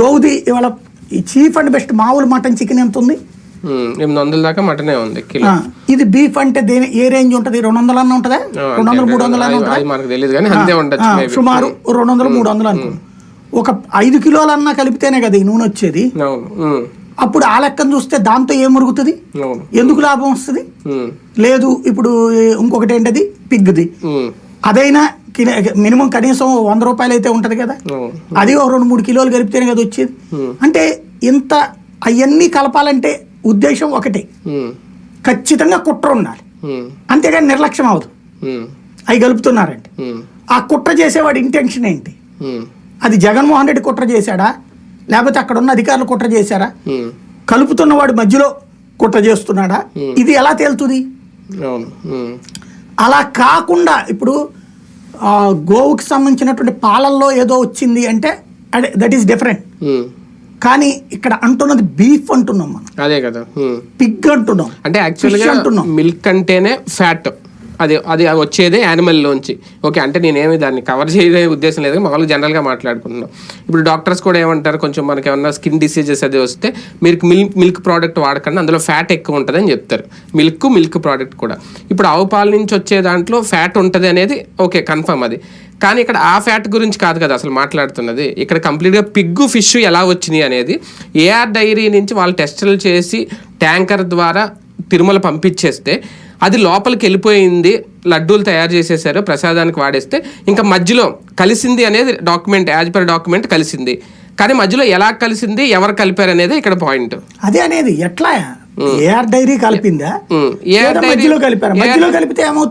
గౌది ఇవాళ ఈ chief and best మామూలు మటన్ చికెన్ ఎంత ఉంది? ఎనిమిది వందల దాకా మటనే ఉంది కిలో. ఇది బీఫ్ అంటే దేని ఏ రేంజ్ ఉంటుంది? రెండు వందలు అన్న ఉంటుందా? రెండు వందలు మూడు వందలు అన్న ఉంటుందా? మనకు తెలియదు కానీ అంతే maybe. సుమారు రెండు వందలు మూడు వందలు ఒక ఐదు కిలోలన్నా కలిపితేనే కదా ఈ నూనె వచ్చేది. అప్పుడు ఆ లెక్కను చూస్తే దాంతో ఏం మురుగుతుంది? ఎందుకు లాభం వస్తుంది? లేదు ఇప్పుడు ఇంకొకటి ఏంటది? పిగ్ది ఉమ్, అదైనా మినిమం కనీసం వంద రూపాయలు అయితే ఉంటది కదా. అది ఒక రెండు మూడు కిలోలు కలిపితేనే కదా వచ్చేది. అంటే ఇంత అవన్నీ కలపాలంటే ఉద్దేశం ఒకటే. ఖచ్చితంగా కుట్ర ఉండాలి. అంతేగాని నిర్లక్ష్యం అవదు అవి కలుపుతున్నారంటే ఉమ్, ఆ కుట్ర చేసేవాడి ఇంటెన్షన్ ఏంటి? అది జగన్మోహన్ రెడ్డి కుట్ర చేశాడా? లేకపోతే అక్కడ ఉన్న అధికారులు కుట్ర చేశారా? కలుపుతున్నవాడు మధ్యలో కుట్ర చేస్తున్నాడా? ఇది ఎలా తేలుతుంది? అలా కాకుండా ఇప్పుడు గోవుకి సంబంధించినటువంటి పాలల్లో ఏదో వచ్చింది అంటే అదే దట్ ఈస్ డిఫరెంట్ కానీ ఇక్కడ అంటున్నది బీఫ్ అంటున్నాం మనం. అదే కదా. పిగ్ అంటున్నాం. అంటే యాక్చువల్గా అంటున్నాం. మిల్క్ అంటేనే ఫ్యాట్ అది అది వచ్చేదే యానిమల్లోంచి ఓకే అంటే నేనేమి దాన్ని కవర్ చేయలే ఉద్దేశం లేదు మామూలుగా జనరల్గా మాట్లాడుకుంటున్నాం. ఇప్పుడు డాక్టర్స్ కూడా ఏమంటారు కొంచెం మనకి ఏమన్నా స్కిన్ డిసీజెస్ అది వస్తే మీరు మిల్క్ మిల్క్ ప్రోడక్ట్ వాడకండి అందులో ఫ్యాట్ ఎక్కువ ఉంటుంది అని చెప్తారు. మిల్క్ మిల్క్ ప్రోడక్ట్ కూడా. ఇప్పుడు ఆవు పాల నుంచి వచ్చే దాంట్లో ఫ్యాట్ ఉంటుంది అనేది ఓకే కన్ఫర్మ్ అది. కానీ ఇక్కడ ఆ ఫ్యాట్ గురించి కాదు కదా అసలు మాట్లాడుతున్నది. ఇక్కడ కంప్లీట్గా పిగ్గు ఫిష్ ఎలా వచ్చినాయి అనేది ఏఆర్ డైరీ నుంచి వాళ్ళు టెస్టులు చేసి ట్యాంకర్ ద్వారా తిరుమల పంపించేస్తే అది లోపలికి వెళ్ళిపోయింది లడ్డూలు తయారు చేసేసారు ప్రసాదానికి వాడేస్తే ఇంకా మధ్యలో కలిసింది అనేది డాక్యుమెంట్ యాజ్ పర్ డాక్యుమెంట్ కలిసింది. కానీ మధ్యలో ఎలా కలిసింది ఎవరు కలిపారు అనేది ఇక్కడ పాయింట్ అదే అనేది ఎట్లా? ఏఆర్ డైరీ కలిపిందా? ఉమ్. AR లేదా డైరీ- మధ్యలో కలిపారా? మధ్యలో కలిపితే ఏమవుతుంది?